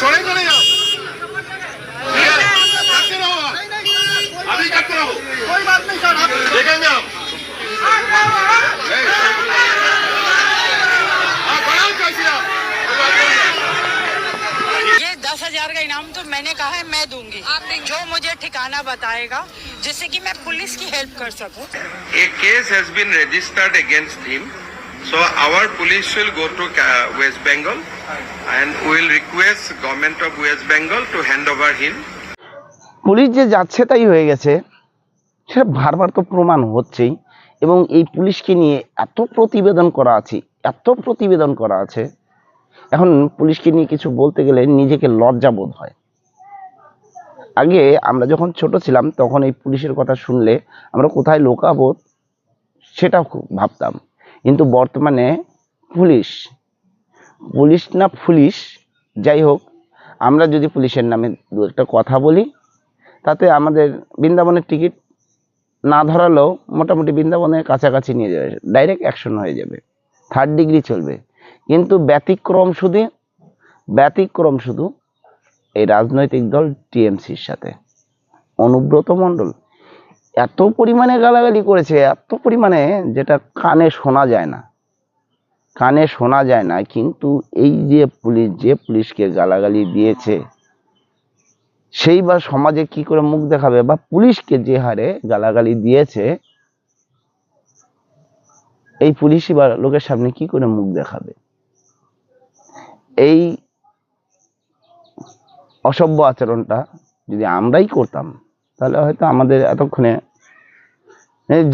छोड़ेंगे नहीं आप। करते रहो आप अभी करते रहो। कोई बात नहीं सर आप? देखेंगे आप दस हज़ार का इनाम तो मैंने कहा है मैं दूँगी। जो मुझे ठिकाना बताएगा जिससे कि मैं पुलिस की हेल्प कर सकूँ। A case has been registered against him. So our police will go to uh, West Bengal and will request government of West Bengal to hand over him. Police যে যাচ্ছে তাই হয়ে গেছে সেটা বারবার তো প্রমাণ হচ্ছেই। এবং এই পুলিশকে নিয়ে এত প্রতিবেদন করা আছে এত প্রতিবেদন করা আছে। এখন পুলিশকে নিয়ে কিছু বলতে গেলে নিজেকে লজ্জা বোধ হয়। আগে আমরা যখন ছোট ছিলাম তখন এই পুলিশের কথা শুনলে আমরা কোথায় লোকাবো সেটাও খুব ভাবতাম। কিন্তু বর্তমানে পুলিশ পুলিশ না পুলিশ, যাই হোক, আমরা যদি পুলিশের নামে দু একটা কথা বলি, তাতে আমাদের বৃন্দাবনের টিকিট না ধরালেও মোটামুটি বৃন্দাবনের কাছাকাছি নিয়ে যাবে, ডাইরেক্ট অ্যাকশন হয়ে যাবে থার্ড ডিগ্রি চলবে। কিন্তু ব্যতিক্রম শুধু ব্যতিক্রম শুধু এই রাজনৈতিক দল টিএমসির সাথে, অনুব্রত মণ্ডল। এত পরিমাণে গালাগালি করেছে, এত পরিমাণে যেটা কানে শোনা যায় না। কানে শোনা যায় না, কিন্তু এই যে পুলিশ, যে পুলিশকে গালাগালি দিয়েছে, সেই বা সমাজে কি করে মুখ দেখাবে বা পুলিশকে যে হারে গালাগালি দিয়েছে, এই পুলিশই বা লোকের সামনে কি করে মুখ দেখাবে? এই অসভ্য আচরণটা যদি আমরাই করতাম তাহলে হয়তো আমাদের এতক্ষণে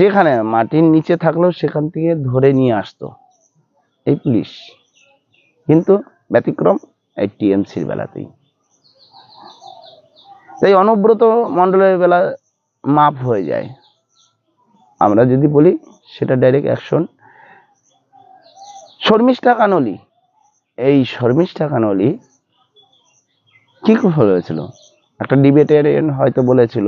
যেখানে মাটির নিচে থাকলেও সেখান থেকে ধরে নিয়ে আসতো এই পুলিশ। কিন্তু ব্যতিক্রম এই টিএমসির বেলাতেই। তাই অনুব্রত মণ্ডলের বেলা মাপ হয়ে যায়। আমরা যদি বলি সেটা ডাইরেক্ট অ্যাকশন শর্মিষ্ঠা কানলি, এই শর্মিষ্ঠা কানলি কি হয়েছিল একটা ডিবেটেরিয়ান হয়তো বলেছিল,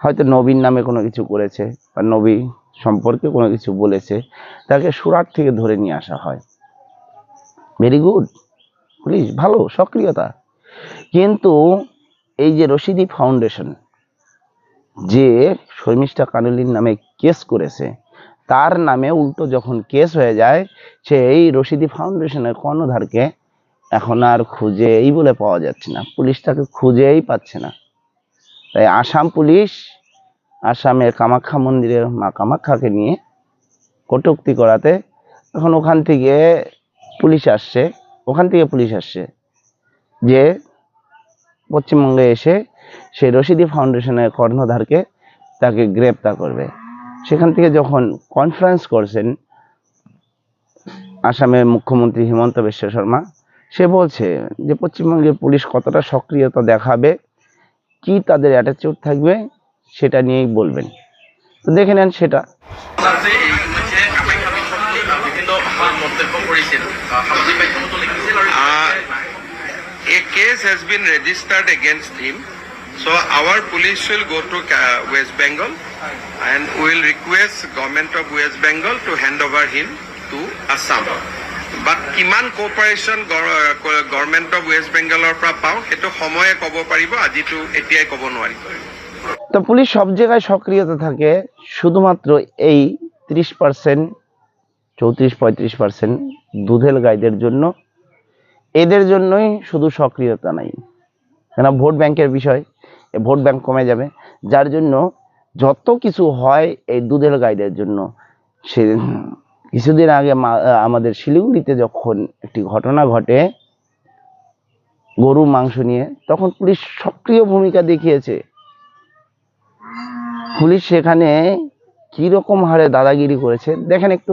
হয়তো নবীন নামে কোনো কিছু করেছে বা নবী সম্পর্কে কোনো কিছু বলেছে, তাকে সুরাট থেকে ধরে নিয়ে আসা হয়। ভেরি গুড পুলিশ ভালো, সক্রিয়তা। কিন্তু এই যে রশিদি ফাউন্ডেশন যে শর্মিষ্ঠা কানুলির নামে কেস করেছে, তার নামে উল্টো যখন কেস হয়ে যায় সে এই রশিদি ফাউন্ডেশনের কর্ণধারকে এখন আর খুঁজেই বলে পাওয়া যাচ্ছে না। পুলিশ তাকে খুঁজেই পাচ্ছে না। তাই আসাম পুলিশ আসামের কামাখ্যা মন্দিরের মা কামাখ্যাকে নিয়ে কটুক্তি করাতে এখন ওখান থেকে পুলিশ আসছে, ওখান থেকে পুলিশ আসছে যে পশ্চিমবঙ্গে এসে সেই রশিদি ফাউন্ডেশনের কর্ণধারকে তাকে গ্রেপ্তার করবে। সেখান থেকে যখন কনফারেন্স করছেন আসামের মুখ্যমন্ত্রী হিমন্ত বিশ্ব শর্মা সে বলছে যে পশ্চিমবঙ্গের পুলিশ কতটা সক্রিয়তা দেখাবে কি তাদের অ্যাটিটিউড থাকবে সেটা নিয়েই বলবেন তো দেখে নেন সেটা A case has been registered against him. So our police will go to uh, West Bengal and we will request government of West Bengal to hand over him to Assam. But কিমান cooperation government of west বেংগলৰ পৰা পাওঁ, সেইটো সময়ে ক'ব পাৰিব, আজিতো এতিয়াই ক'ব নোৱাৰিব তো পুলিশ সব জায়গায় সক্রিয়তা থাকে, শুধুমাত্র এই ত্রিশ পার্সেন্ট চৌত্রিশ, পঁয়ত্রিশ পার্সেন্ট দুধেল গাইদের জন্য। এদের জন্যই শুধু সক্রিয়তা নাই। কেন ভোট ব্যাংকের বিষয় ভোট ব্যাংক কমে যাবে। যার জন্য যত কিছু হয় এই দুধেল গাইদের জন্য, সে কিছুদিন আগে আমাদের শিলিগুড়িতে যখন একটি ঘটনা ঘটে, গরু মাংস নিয়ে, তখন পুলিশ সক্রিয় ভূমিকা দেখিয়েছে। পুলিশ সেখানে কি রকম হারে দাদাগিরি করেছে, দেখেন একটু।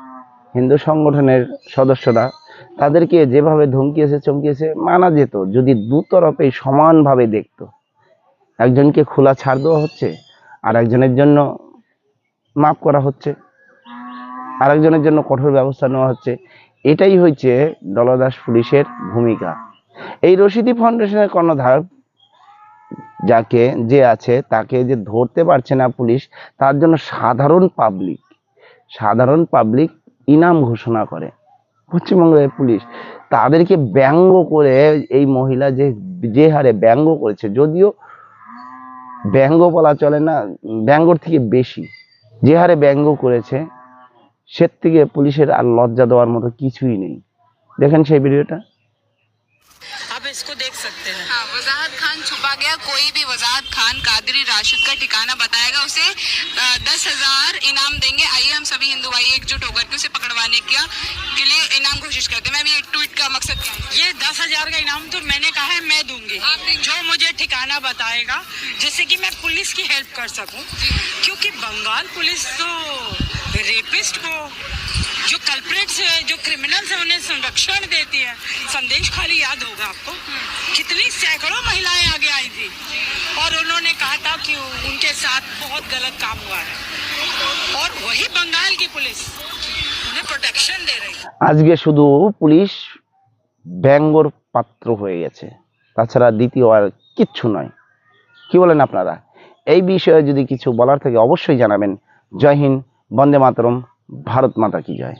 হিন্দু সংগঠনের সদস্যরা তাদেরকে যেভাবে ধমকিয়েছে, চমকিয়েছে, মানা যেত, যদি দুতরফে সমানভাবে দেখতো। একজনকে খোলা ছাড় দেওয়া হচ্ছে, আর একজনের জন্য মাফ করা হচ্ছে। আরেকজনের জন্য কঠোর ব্যবস্থা নেওয়া হচ্ছে। এটাই হচ্ছে দলদাস পুলিশের ভূমিকা। এই রশিদি ফাউন্ডেশনের কর্ণধার যাকে যে আছে, তাকে যে ধরতে পারছে না পুলিশ, তার জন্য সাধারণ পাবলিক সাধারণ পাবলিক ইনাম ঘোষণা করে পশ্চিমবঙ্গের পুলিশ তাদেরকে ব্যঙ্গ করে এই মহিলা যে যে হারে ব্যঙ্গ করেছে যদিও ব্যঙ্গ বলা চলে না ব্যঙ্গর থেকে বেশি যে হারে ব্যঙ্গ করেছে সে থেকে পুলিশের আর লজ্জা দেওয়ার মতো কিছুই নেই দেখেন সেই ভিডিওটা आप इसको देख सकते हैं हाँ वजाहत खान छुपा गया कोई भी वजाहत खान कादरी राशिद का ठिकाना बताएगा। उसे दस हज़ार इनाम देंगे। आइए हम सभी हिंदू भाई एकजुट होकर के उसे पकड़वाने का के लिए इनाम कोशिश करते हैं। मैम ये ट्वीट का मकसद क्या है? ये दस हज़ार का इनाम तो मैंने कहा है मैं दूँगी। जो मुझे ठिकाना बताएगा जिससे कि मैं पुलिस की हेल्प कर सकूँ। क्योंकि बंगाल पुलिस तो रेपिस्ट को जो कल्प्रेट्स है जो क्रिमिनल्स है उन्हें संरक्षण देती है। संदेश खाली याद होगा आपको। कितनी सैकड़ों महिलाएं आगे आई थी और उन्होंने कहा था कि उनके साथ बहुत गलत काम हुआ है और वही बंगाल की पुलिस उन्हें प्रोटेक्शन दे रही है আজকে শুধু পুলিশ ব্যঙ্গর পাত্র হয়ে গেছে তাছাড়া দ্বিতীয় আর কিচ্ছু নয় কি বলেন আপনারা এই বিষয়ে যদি কিছু বলার থাকে অবশ্যই জানাবেন জয় হিন্দ বন্দে মাতরম ভারত মাতা কি জয়